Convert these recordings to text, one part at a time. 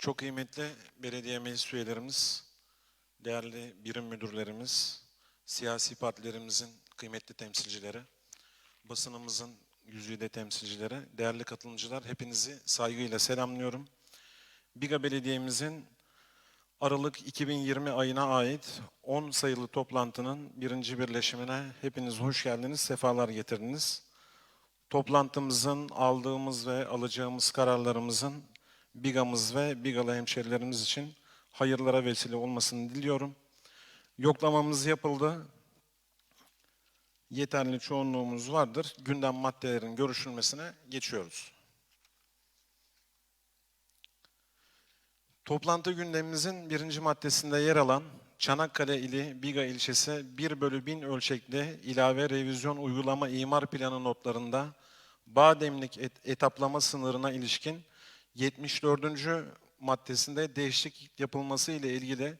Çok kıymetli belediye meclis üyelerimiz, değerli birim müdürlerimiz, siyasi partilerimizin kıymetli temsilcileri, basınımızın yüzüde temsilcileri, değerli katılımcılar hepinizi saygıyla selamlıyorum. Biga Belediye'mizin Aralık 2020 ayına ait 10 sayılı toplantının birinci birleşimine hepiniz hoş geldiniz, sefalar getirdiniz. Toplantımızın aldığımız ve alacağımız kararlarımızın Biga'mız ve Bigalı hemşerilerimiz için hayırlara vesile olmasını diliyorum. Yoklamamız yapıldı. Yeterli çoğunluğumuz vardır. Gündem maddelerin görüşülmesine geçiyoruz. Toplantı gündemimizin birinci maddesinde yer alan Çanakkale ili Biga ilçesi 1 bölü 1000 ölçekli ilave revizyon uygulama imar planı notlarında Bademlik et- etaplama sınırına ilişkin 74. maddesinde değişiklik yapılması ile ilgili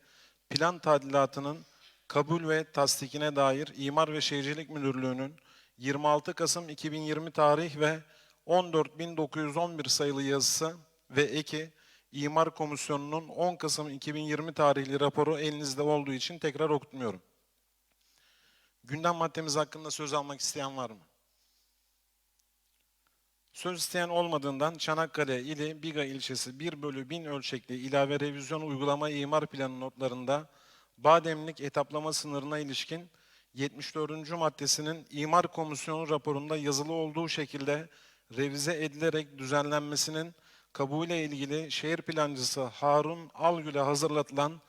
plan tadilatının kabul ve tasdikine dair İmar ve Şehircilik Müdürlüğü'nün 26 Kasım 2020 tarih ve 14.911 sayılı yazısı ve eki İmar Komisyonu'nun 10 Kasım 2020 tarihli raporu elinizde olduğu için tekrar okutmuyorum. Gündem maddemiz hakkında söz almak isteyen var mı? Söz isteyen olmadığından Çanakkale ili Biga ilçesi 1 bölü 1000 ölçekli ilave revizyon uygulama imar planı notlarında Bademlik etaplama sınırına ilişkin 74. maddesinin imar komisyonu raporunda yazılı olduğu şekilde revize edilerek düzenlenmesinin kabulüyle ilgili şehir plancısı Harun Algül'e hazırlatılan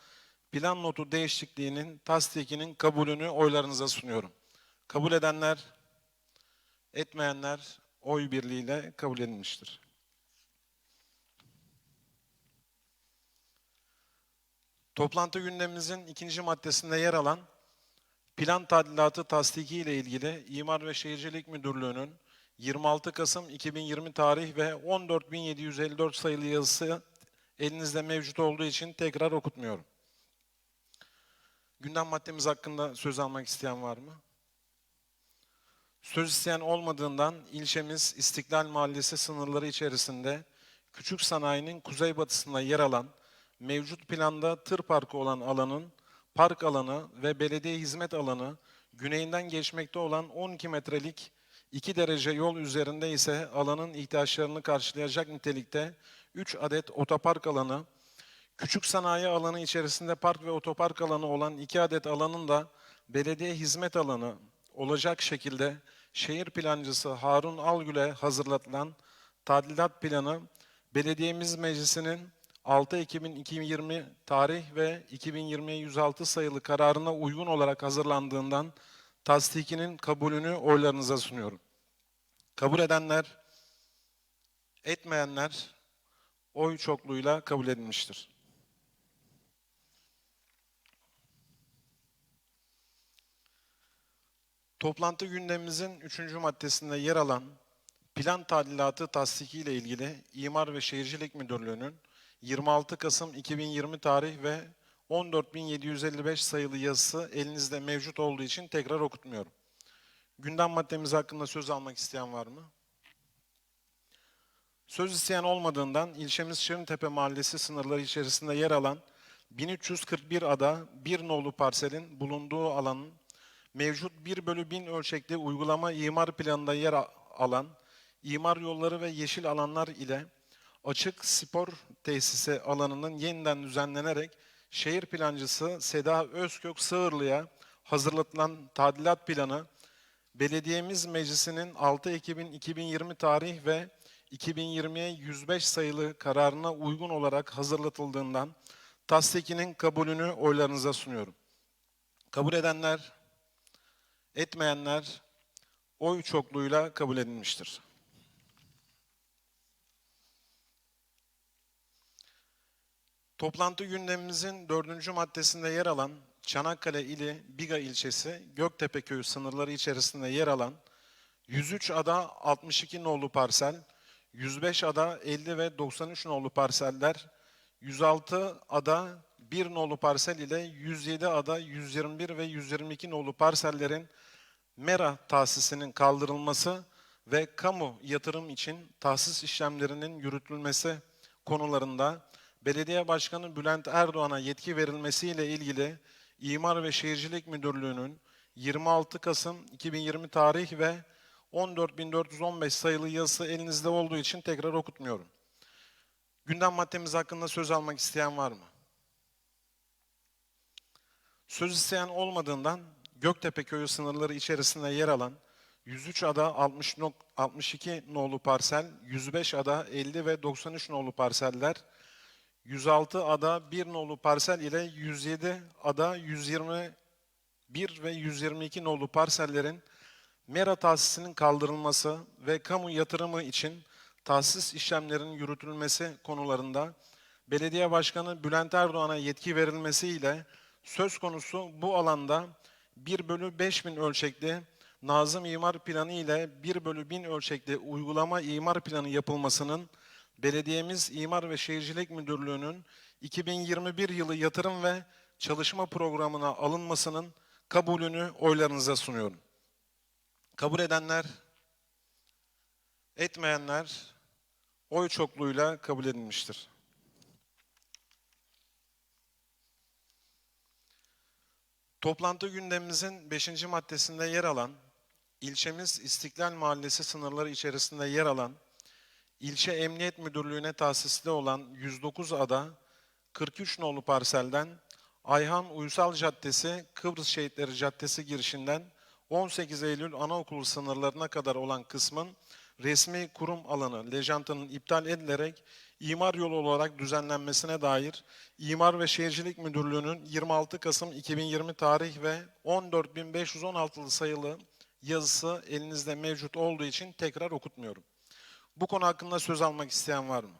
plan notu değişikliğinin tasdikinin kabulünü oylarınıza sunuyorum. Kabul edenler, etmeyenler oy birliğiyle kabul edilmiştir. Toplantı gündemimizin ikinci maddesinde yer alan plan tadilatı tasdiki ile ilgili İmar ve Şehircilik Müdürlüğü'nün 26 Kasım 2020 tarih ve 14.754 sayılı yazısı elinizde mevcut olduğu için tekrar okutmuyorum. Gündem maddemiz hakkında söz almak isteyen var mı? Söz isteyen olmadığından ilçemiz İstiklal Mahallesi sınırları içerisinde küçük sanayinin kuzeybatısında yer alan mevcut planda tır parkı olan alanın park alanı ve belediye hizmet alanı güneyinden geçmekte olan 12 metrelik 2 derece yol üzerinde ise alanın ihtiyaçlarını karşılayacak nitelikte 3 adet otopark alanı, küçük sanayi alanı içerisinde park ve otopark alanı olan 2 adet alanın da belediye hizmet alanı olacak şekilde şehir plancısı Harun Algül'e hazırlatılan tadilat planı Belediyemiz Meclisi'nin 6 Ekim 2020 tarih ve 2020'ye 106 sayılı kararına uygun olarak hazırlandığından tasdikinin kabulünü oylarınıza sunuyorum. Kabul edenler, etmeyenler oy çokluğuyla kabul edilmiştir. Toplantı gündemimizin üçüncü maddesinde yer alan plan tadilatı tasdiki ile ilgili İmar ve Şehircilik Müdürlüğü'nün 26 Kasım 2020 tarih ve 14.755 sayılı yazısı elinizde mevcut olduğu için tekrar okutmuyorum. Gündem maddemiz hakkında söz almak isteyen var mı? Söz isteyen olmadığından ilçemiz Şirintepe Mahallesi sınırları içerisinde yer alan 1341 ada bir nolu parselin bulunduğu alanın mevcut 1 bölü 1000 ölçekli uygulama imar planında yer alan imar yolları ve yeşil alanlar ile açık spor tesisi alanının yeniden düzenlenerek şehir plancısı Seda Özkök Sığırlı'ya hazırlatılan tadilat planı Belediyemiz Meclisi'nin 6 Ekim 2020 tarih ve 2020'ye 105 sayılı kararına uygun olarak hazırlatıldığından tasdikinin kabulünü oylarınıza sunuyorum. Kabul edenler, etmeyenler oy çokluğuyla kabul edilmiştir. Toplantı gündemimizin dördüncü maddesinde yer alan Çanakkale ili Biga ilçesi Göktepe köyü sınırları içerisinde yer alan 103 ada 62 nolu parsel, 105 ada 50 ve 93 nolu parseller, 106 ada 1 nolu parsel ile 107 ada 121 ve 122 nolu parsellerin mera tahsisinin kaldırılması ve kamu yatırım için tahsis işlemlerinin yürütülmesi konularında Belediye Başkanı Bülent Erdoğan'a yetki verilmesiyle ilgili İmar ve Şehircilik Müdürlüğü'nün 26 Kasım 2020 tarih ve 14.415 sayılı yazısı elinizde olduğu için tekrar okutmuyorum. Gündem maddemiz hakkında söz almak isteyen var mı? Söz isteyen olmadığından Göktepe Köyü sınırları içerisinde yer alan 103 ada 60 nok- 62 nolu parsel, 105 ada 50 ve 93 nolu parseller, 106 ada 1 nolu parsel ile 107 ada 121 ve 122 nolu parsellerin mera tahsisinin kaldırılması ve kamu yatırımı için tahsis işlemlerinin yürütülmesi konularında Belediye Başkanı Bülent Erdoğan'a yetki verilmesiyle söz konusu bu alanda 1 bölü 5000 ölçekli Nazım İmar Planı ile 1 bölü 1000 ölçekli uygulama imar planı yapılmasının Belediyemiz İmar ve Şehircilik Müdürlüğü'nün 2021 yılı yatırım ve çalışma programına alınmasının kabulünü oylarınıza sunuyorum. Kabul edenler, etmeyenler oy çokluğuyla kabul edilmiştir. Toplantı gündemimizin 5. maddesinde yer alan, ilçemiz İstiklal Mahallesi sınırları içerisinde yer alan, ilçe Emniyet Müdürlüğü'ne tahsisli olan 109 ada, 43 nolu parselden, Ayhan Uysal Caddesi, Kıbrıs Şehitleri Caddesi girişinden 18 Eylül Anaokulu sınırlarına kadar olan kısmın resmi kurum alanı lejantının iptal edilerek imar yolu olarak düzenlenmesine dair İmar ve Şehircilik Müdürlüğü'nün 26 Kasım 2020 tarih ve 14.516 sayılı yazısı elinizde mevcut olduğu için tekrar okutmuyorum. Bu konu hakkında söz almak isteyen var mı?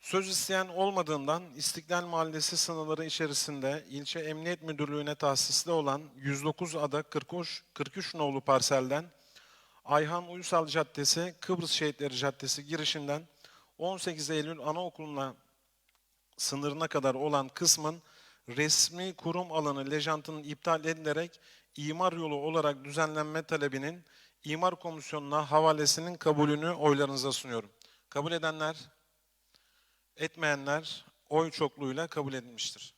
Söz isteyen olmadığından İstiklal Mahallesi sınırları içerisinde ilçe Emniyet Müdürlüğü'ne tahsisli olan 109 ada 43, 43 nolu parselden Ayhan Uysal Caddesi, Kıbrıs Şehitleri Caddesi girişinden 18 Eylül Anaokulu'na sınırına kadar olan kısmın resmi kurum alanı lejantının iptal edilerek imar yolu olarak düzenlenme talebinin İmar Komisyonu'na havalesinin kabulünü oylarınıza sunuyorum. Kabul edenler, etmeyenler oy çokluğuyla kabul edilmiştir.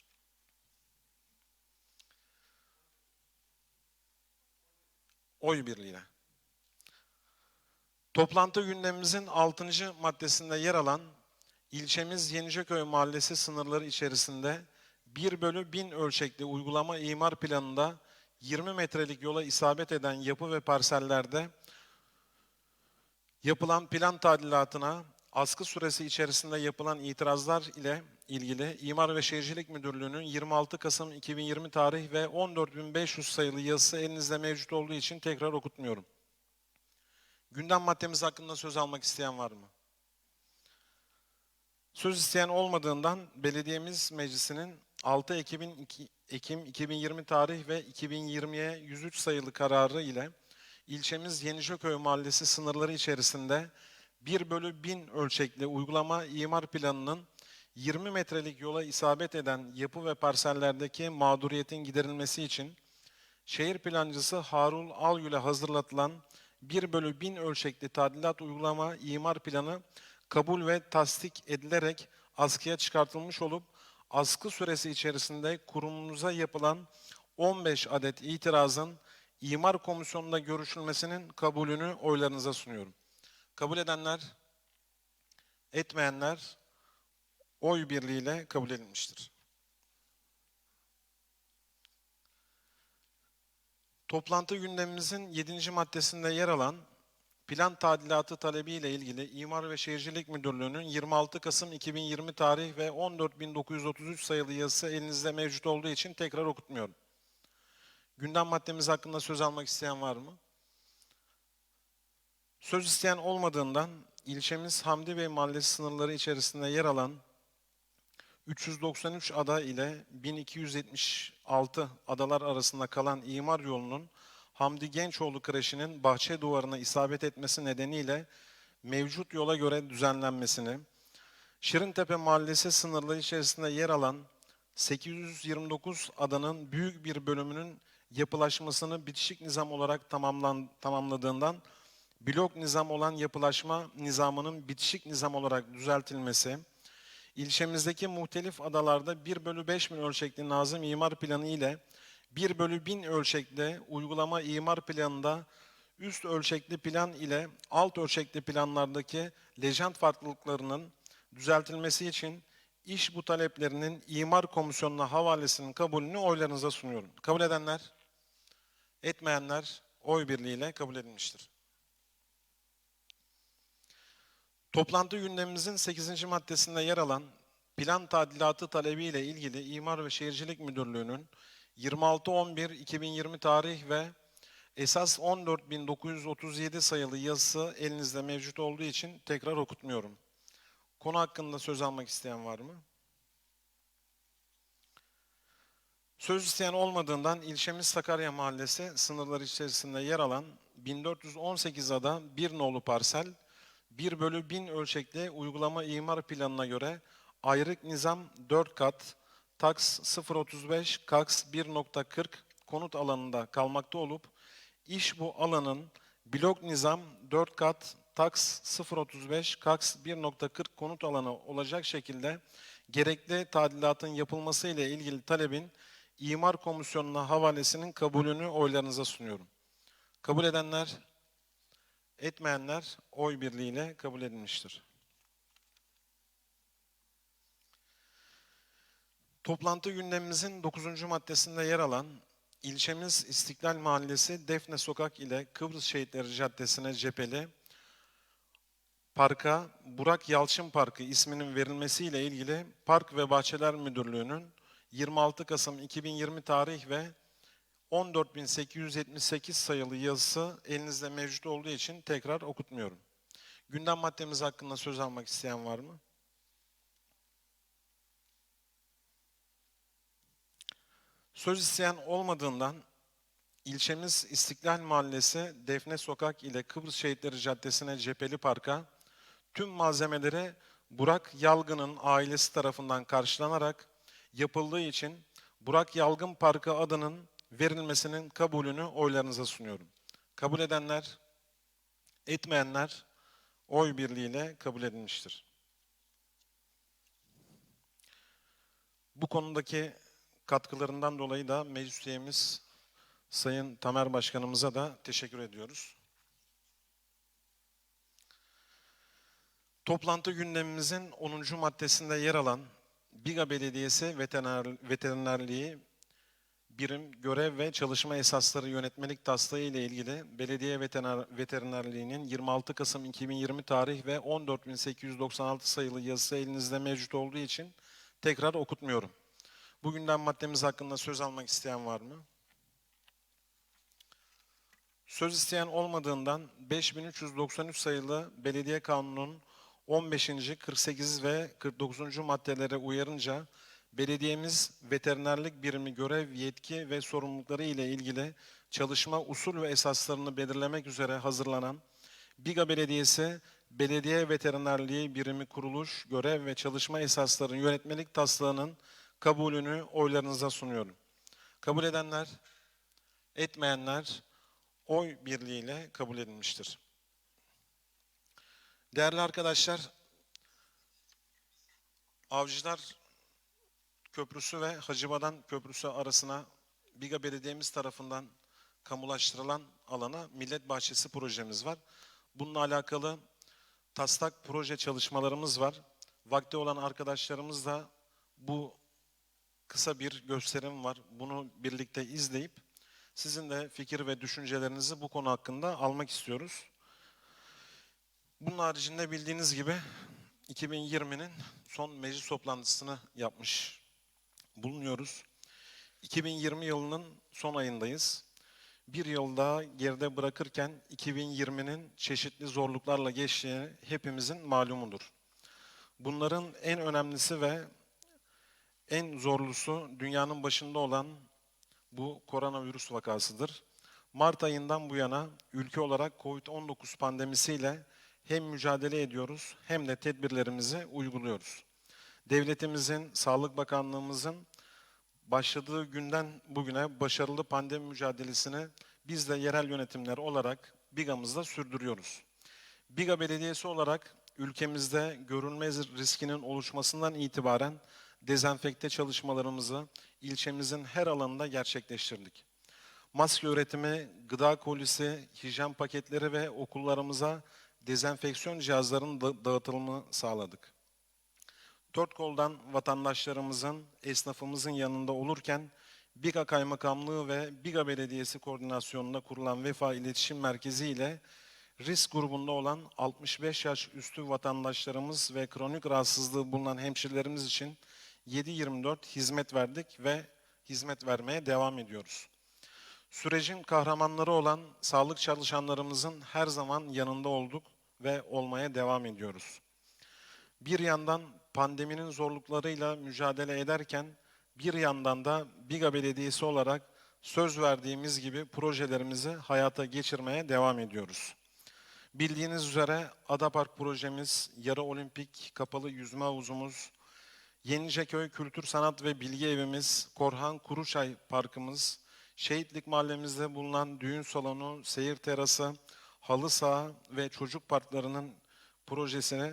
Oy birliğiyle. Toplantı gündemimizin 6. maddesinde yer alan ilçemiz Yeniceköy Mahallesi sınırları içerisinde 1 bölü 1000 ölçekli uygulama imar planında 20 metrelik yola isabet eden yapı ve parsellerde yapılan plan tadilatına askı süresi içerisinde yapılan itirazlar ile ilgili İmar ve Şehircilik Müdürlüğü'nün 26 Kasım 2020 tarih ve 14.500 sayılı yazısı elinizde mevcut olduğu için tekrar okutmuyorum. Gündem maddemiz hakkında söz almak isteyen var mı? Söz isteyen olmadığından belediyemiz meclisinin 6 Ekim, Ekim 2020 tarih ve 2020'ye 103 sayılı kararı ile ilçemiz Yeniceköy Mahallesi sınırları içerisinde 1 bölü 1000 ölçekli uygulama imar planının 20 metrelik yola isabet eden yapı ve parsellerdeki mağduriyetin giderilmesi için şehir plancısı Harun Algül'e hazırlatılan 1 bölü 1000 ölçekli tadilat uygulama imar planı kabul ve tasdik edilerek askıya çıkartılmış olup askı süresi içerisinde kurumumuza yapılan 15 adet itirazın imar komisyonunda görüşülmesinin kabulünü oylarınıza sunuyorum. Kabul edenler, etmeyenler oy birliğiyle kabul edilmiştir. Toplantı gündemimizin 7. maddesinde yer alan plan tadilatı talebiyle ilgili İmar ve Şehircilik Müdürlüğü'nün 26 Kasım 2020 tarih ve 14.933 sayılı yazısı elinizde mevcut olduğu için tekrar okutmuyorum. Gündem maddemiz hakkında söz almak isteyen var mı? Söz isteyen olmadığından ilçemiz Hamdi Bey Mahallesi sınırları içerisinde yer alan 393 ada ile 1276 adalar arasında kalan imar yolunun Hamdi Gençoğlu Kreşi'nin bahçe duvarına isabet etmesi nedeniyle mevcut yola göre düzenlenmesini, Şirintepe Mahallesi sınırları içerisinde yer alan 829 adanın büyük bir bölümünün yapılaşmasını bitişik nizam olarak tamamlan, tamamladığından blok nizam olan yapılaşma nizamının bitişik nizam olarak düzeltilmesi, ilçemizdeki muhtelif adalarda 1 bölü 5 bin ölçekli nazım imar planı ile 1 bölü 1000 ölçekli uygulama imar planında üst ölçekli plan ile alt ölçekli planlardaki lejant farklılıklarının düzeltilmesi için iş bu taleplerinin imar komisyonuna havalesinin kabulünü oylarınıza sunuyorum. Kabul edenler, etmeyenler oy birliğiyle kabul edilmiştir. Toplantı gündemimizin 8. maddesinde yer alan plan tadilatı talebiyle ilgili İmar ve Şehircilik Müdürlüğü'nün 26.11.2020 tarih ve esas 14.937 sayılı yazısı elinizde mevcut olduğu için tekrar okutmuyorum. Konu hakkında söz almak isteyen var mı? Söz isteyen olmadığından ilçemiz Sakarya Mahallesi sınırları içerisinde yer alan 1418 ada bir nolu parsel 1 bölü 1000 ölçekli uygulama imar planına göre ayrık nizam 4 kat, taks 035, kaks 1.40 konut alanında kalmakta olup iş bu alanın blok nizam 4 kat, taks 035, kaks 1.40 konut alanı olacak şekilde gerekli tadilatın yapılması ile ilgili talebin imar komisyonuna havalesinin kabulünü oylarınıza sunuyorum. Kabul edenler, etmeyenler oy birliğiyle kabul edilmiştir. Toplantı gündemimizin 9. maddesinde yer alan ilçemiz İstiklal Mahallesi Defne Sokak ile Kıbrıs Şehitleri Caddesi'ne cepheli parka Burak Yalçın Parkı isminin verilmesiyle ilgili Park ve Bahçeler Müdürlüğü'nün 26 Kasım 2020 tarih ve 14.878 sayılı yazısı elinizde mevcut olduğu için tekrar okutmuyorum. Gündem maddemiz hakkında söz almak isteyen var mı? Söz isteyen olmadığından ilçemiz İstiklal Mahallesi Defne Sokak ile Kıbrıs Şehitleri Caddesi'ne cepheli parka tüm malzemeleri Burak Yalgın'ın ailesi tarafından karşılanarak yapıldığı için Burak Yalgın Parkı adının verilmesinin kabulünü oylarınıza sunuyorum. Kabul edenler, etmeyenler oy birliğiyle kabul edilmiştir. Bu konudaki katkılarından dolayı da meclis üyemiz Sayın Tamer Başkanımıza da teşekkür ediyoruz. Toplantı gündemimizin 10. maddesinde yer alan Biga Belediyesi Veteriner, Veterinerliği birim görev ve çalışma esasları yönetmelik taslağı ile ilgili Belediye Veteriner, Veterinerliği'nin 26 Kasım 2020 tarih ve 14.896 sayılı yazısı elinizde mevcut olduğu için tekrar okutmuyorum. Bugünden maddemiz hakkında söz almak isteyen var mı? Söz isteyen olmadığından 5393 sayılı Belediye Kanunu'nun 15. 48 ve 49. maddelere uyarınca belediyemiz veterinerlik birimi görev, yetki ve sorumlulukları ile ilgili çalışma usul ve esaslarını belirlemek üzere hazırlanan Biga Belediyesi Belediye Veterinerliği Birimi Kuruluş, Görev ve Çalışma Esasları Yönetmelik Taslağı'nın kabulünü oylarınıza sunuyorum. Kabul edenler, etmeyenler oy birliğiyle kabul edilmiştir. Değerli arkadaşlar, Avcılar Köprüsü ve Hacıbadan Köprüsü arasına Biga Belediyemiz tarafından kamulaştırılan alana Millet Bahçesi projemiz var. Bununla alakalı taslak proje çalışmalarımız var. Vakti olan arkadaşlarımız da bu kısa bir gösterim var. Bunu birlikte izleyip sizin de fikir ve düşüncelerinizi bu konu hakkında almak istiyoruz. Bunun haricinde bildiğiniz gibi 2020'nin son meclis toplantısını yapmış bulunuyoruz. 2020 yılının son ayındayız. Bir yıl daha geride bırakırken 2020'nin çeşitli zorluklarla geçtiğini hepimizin malumudur. Bunların en önemlisi ve en zorlusu dünyanın başında olan bu koronavirüs vakasıdır. Mart ayından bu yana ülke olarak COVID-19 pandemisiyle hem mücadele ediyoruz hem de tedbirlerimizi uyguluyoruz. Devletimizin, Sağlık Bakanlığımızın başladığı günden bugüne başarılı pandemi mücadelesini biz de yerel yönetimler olarak BİGA'mızda sürdürüyoruz. BİGA Belediyesi olarak ülkemizde görülmez riskinin oluşmasından itibaren dezenfekte çalışmalarımızı ilçemizin her alanında gerçekleştirdik. Maske üretimi, gıda kolisi, hijyen paketleri ve okullarımıza dezenfeksiyon cihazlarının da- dağıtılımını sağladık. Dört koldan vatandaşlarımızın, esnafımızın yanında olurken Biga Kaymakamlığı ve Biga Belediyesi koordinasyonunda kurulan Vefa İletişim Merkezi ile risk grubunda olan 65 yaş üstü vatandaşlarımız ve kronik rahatsızlığı bulunan hemşirelerimiz için 7-24 hizmet verdik ve hizmet vermeye devam ediyoruz. Sürecin kahramanları olan sağlık çalışanlarımızın her zaman yanında olduk ve olmaya devam ediyoruz. Bir yandan pandeminin zorluklarıyla mücadele ederken bir yandan da Biga Belediyesi olarak söz verdiğimiz gibi projelerimizi hayata geçirmeye devam ediyoruz. Bildiğiniz üzere Adapark projemiz, Yarı Olimpik Kapalı Yüzme Havuzumuz, Yeniceköy Kültür Sanat ve Bilgi Evimiz, Korhan Kuruçay Parkımız, Şehitlik Mahallemizde bulunan düğün salonu, seyir terası, halı saha ve çocuk parklarının projesini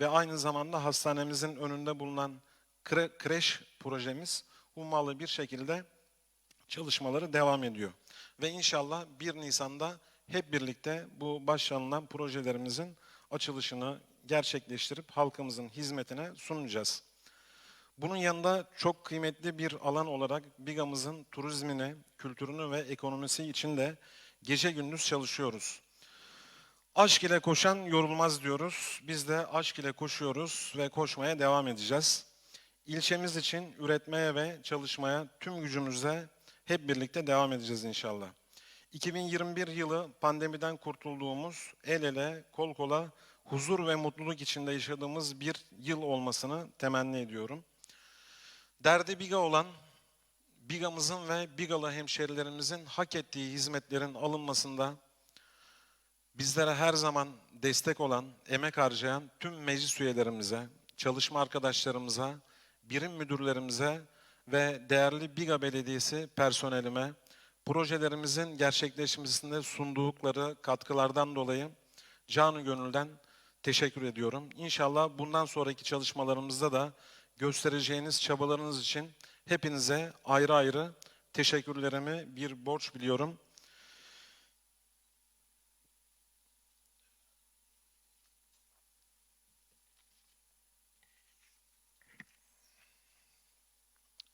ve aynı zamanda hastanemizin önünde bulunan kre- kreş projemiz hummalı bir şekilde çalışmaları devam ediyor. Ve inşallah 1 Nisan'da hep birlikte bu başlanılan projelerimizin açılışını gerçekleştirip halkımızın hizmetine sunacağız. Bunun yanında çok kıymetli bir alan olarak Biga'mızın turizmini, kültürünü ve ekonomisi için de gece gündüz çalışıyoruz. Aşk ile koşan yorulmaz diyoruz. Biz de aşk ile koşuyoruz ve koşmaya devam edeceğiz. İlçemiz için üretmeye ve çalışmaya tüm gücümüzle hep birlikte devam edeceğiz inşallah. 2021 yılı pandemiden kurtulduğumuz, el ele, kol kola, huzur ve mutluluk içinde yaşadığımız bir yıl olmasını temenni ediyorum. Derdi Biga olan, Biga'mızın ve Bigalı hemşerilerimizin hak ettiği hizmetlerin alınmasında bizlere her zaman destek olan, emek harcayan tüm meclis üyelerimize, çalışma arkadaşlarımıza, birim müdürlerimize ve değerli Biga Belediyesi personelime projelerimizin gerçekleşmesinde sundukları katkılardan dolayı canı gönülden teşekkür ediyorum. İnşallah bundan sonraki çalışmalarımızda da göstereceğiniz çabalarınız için hepinize ayrı ayrı teşekkürlerimi bir borç biliyorum.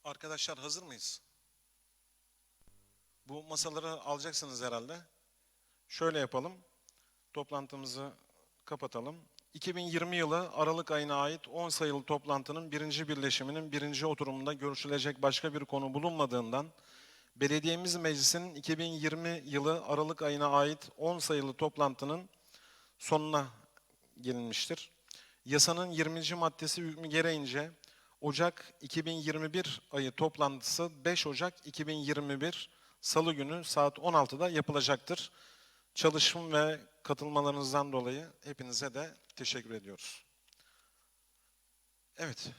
Arkadaşlar hazır mıyız? Bu masaları alacaksınız herhalde. Şöyle yapalım. Toplantımızı kapatalım. 2020 yılı Aralık ayına ait 10 sayılı toplantının birinci birleşiminin birinci oturumunda görüşülecek başka bir konu bulunmadığından Belediyemiz Meclisi'nin 2020 yılı Aralık ayına ait 10 sayılı toplantının sonuna gelinmiştir. Yasanın 20. maddesi hükmü gereğince Ocak 2021 ayı toplantısı 5 Ocak 2021 Salı günü saat 16'da yapılacaktır. Çalışım ve katılmalarınızdan dolayı hepinize de teşekkür ediyoruz. Evet,